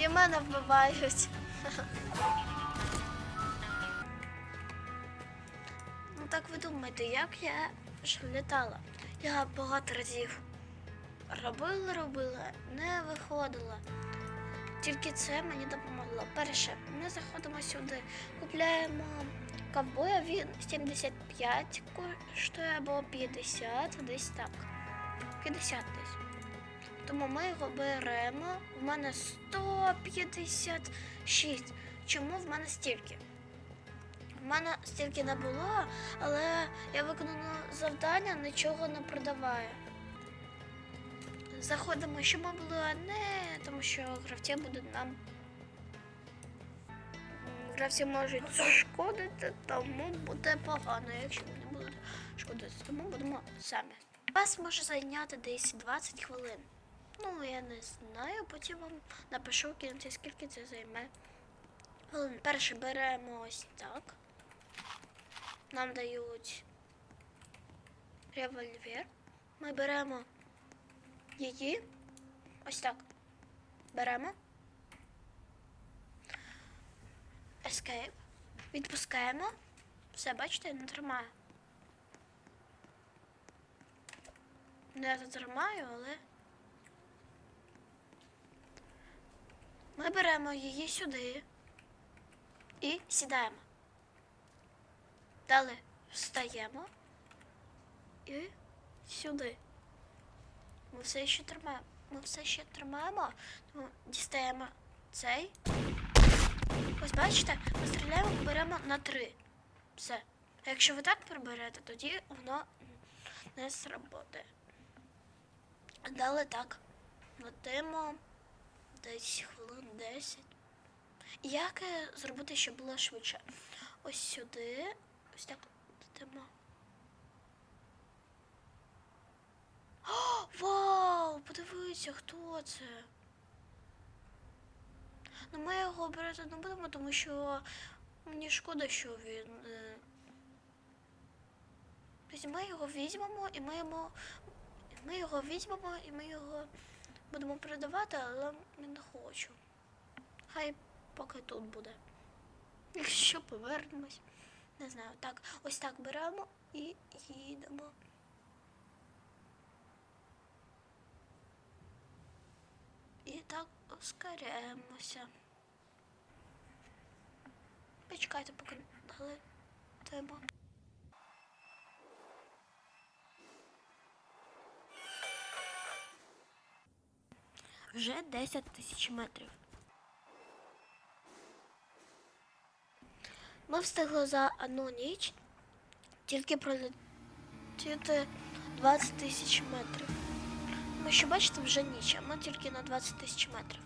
І мене вбивають. Ну так ви думаєте, як я ж літала? Я багато разів робила, робила, не виходила. Тільки це мені допомогло. Перше, ми заходимо сюди, купляємо ковбоя, він 75 коштує або 50, десь так. 50 десь. Тому ми його беремо. В мене 156. Чому в мене стільки? В мене стільки не було, але я виконала завдання, нічого не продаваю. Заходимо, щоб ми були не тому що гравці будуть нам. Гравці можуть шкодити, тому буде погано, якщо вони будуть шкодити, тому будемо самі. Вас може зайняти десь 20 хвилин. Ну, я не знаю, потім вам напишу в кінці, скільки це займе. Хвилин. Перше беремо ось так. Нам дають револьвер. Ми беремо її. Ось так. Беремо. Escape. Відпускаємо. Все, бачите, не тримаю. Не затримаю, але. Ми беремо її сюди і сідаємо. Далі встаємо і сюди. Ми все ще тримаємо. Ми все ще тримаємо, тому дістаємо цей. Ось бачите, ми стріляємо, беремо на три. Все. А якщо ви так приберете, тоді воно не сработає. Далі так. Летимо десь хвилин 10. Як е, зробити, щоб було швидше? Ось сюди. Ось так летимо. О, вау! Подивіться, хто це. Ну, ми його брати не будемо, тому що мені шкода, що він. Тобто ми його візьмемо і ми йому. Ми його візьмемо і ми його будемо продавати, але не хочу. Хай поки тут буде. Якщо повернемось. Не знаю. Так, ось так беремо і їдемо. І так ускоряємося. Почекайте, поки дали тему. Вже 10 тисяч метрів. Ми встигли за одну ніч тільки пролетіти 20 тисяч метрів. Ми ще бачите вже ніч, а ми тільки на 20 тисяч метрів.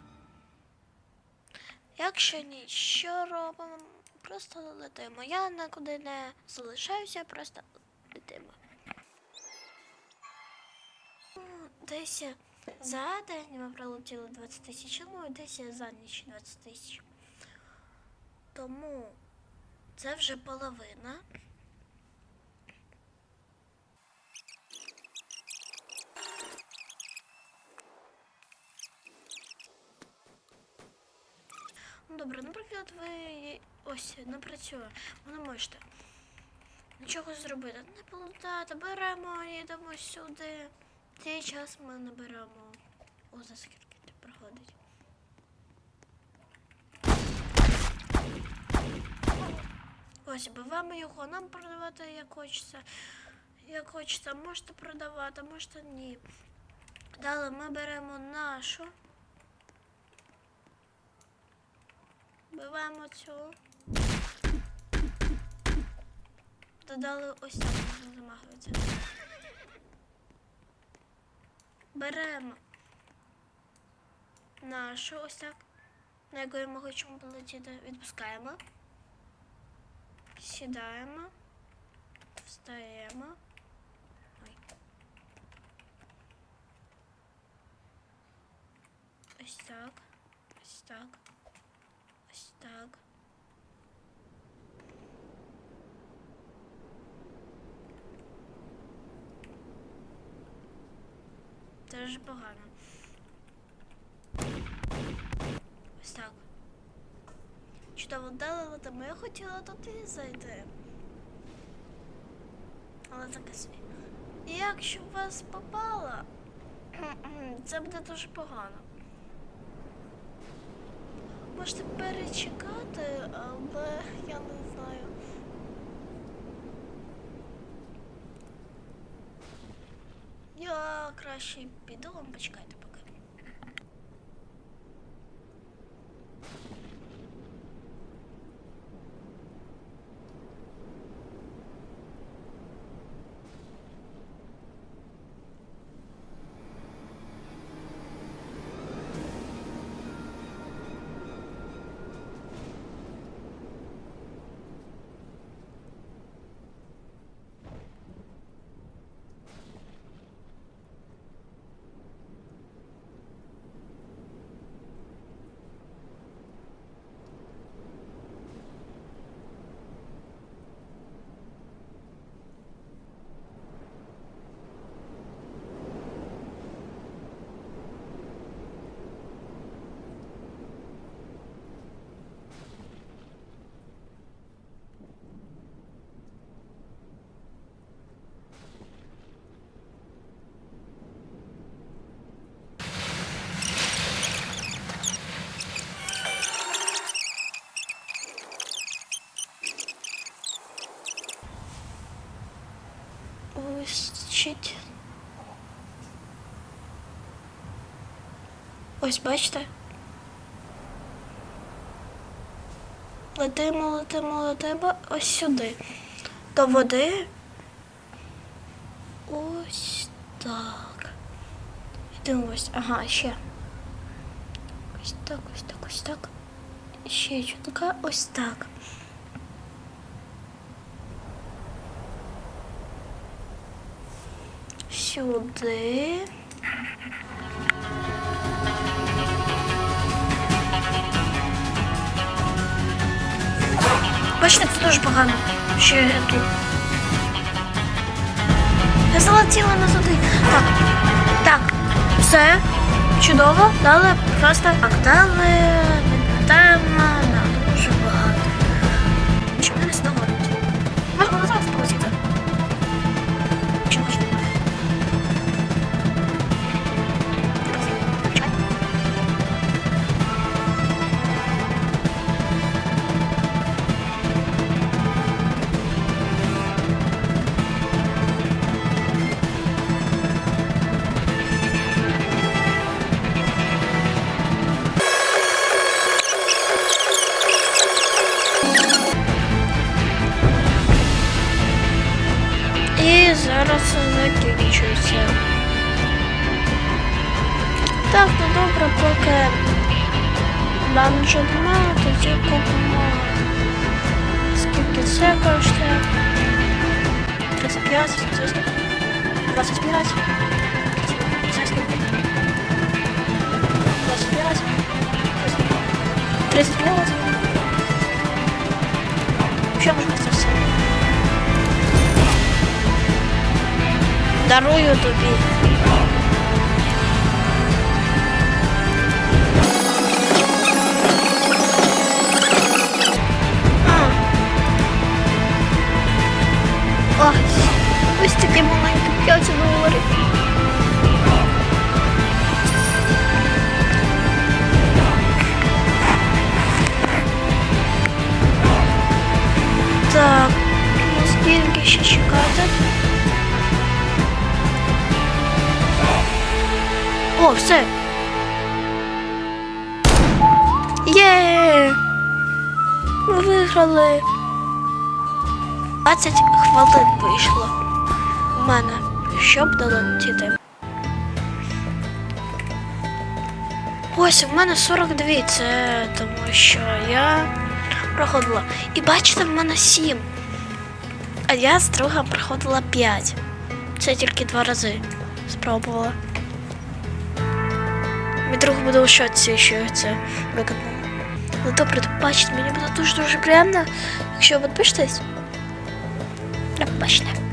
Якщо ніч, що робимо? Просто летимо. Я нікуди не залишаюся, просто летимо. Десь за день ми пролетіли 20 тисяч, ну і десь за ніч 20 тисяч. Тому це вже половина. Ну добре, наприклад, ви ось не працює, ви не можете нічого зробити. Не полутати, беремо, їдемо сюди. Цей час ми не беремо. О, за скільки це проходить. Ось, биваємо його, нам продавати як хочеться. Як хочеться, можете продавати, можете ні. Далі ми беремо нашу. Биваємо цю. Додали ось так можна замахуватися. Беремо нашу ось так, на якої ми хочемо полетіти. Відпускаємо. Сідаємо. Встаємо. Ой. Ось так. Ось так. Ось так. Це дуже погано. Ось так. Чудово вдали, тому я хотіла туди зайти. Але таке собі. Якщо вас попало, це буде дуже погано. Можете перечекати, але я не знаю. Я краще піду почекайте поки. Ось чить. Ось бачите. Летимо, летимо, летимо ось сюди. До води. Ось так. Йдемо ось. Ага, ще. Ось так, ось так, ось так. Ще чутка, ось так. Сюди. Бачите, це дуже погано, що я тут. Я залетіла на туди. Так, так, все. Чудово, дали просто так, дали відповідаємо закінчується. Так, ну добре, поки нам вже немає, тоді купимо. Скільки це коштує? 35, це скільки? 25. Це скільки? 25. Це скільки? 35. Що можна Дарую тобі. Ми виграли. 20 хвилин вийшло в мене, щоб долетіти. Ось, в мене 42, це тому що я проходила. І бачите, в мене 7. А я з другом проходила 5. Це тільки два рази спробувала. Мій друг буде у шоці, що це виконала. Ну добре, то бачите, мені буде дуже-дуже приємно, якщо ви підпишетесь. До побачення.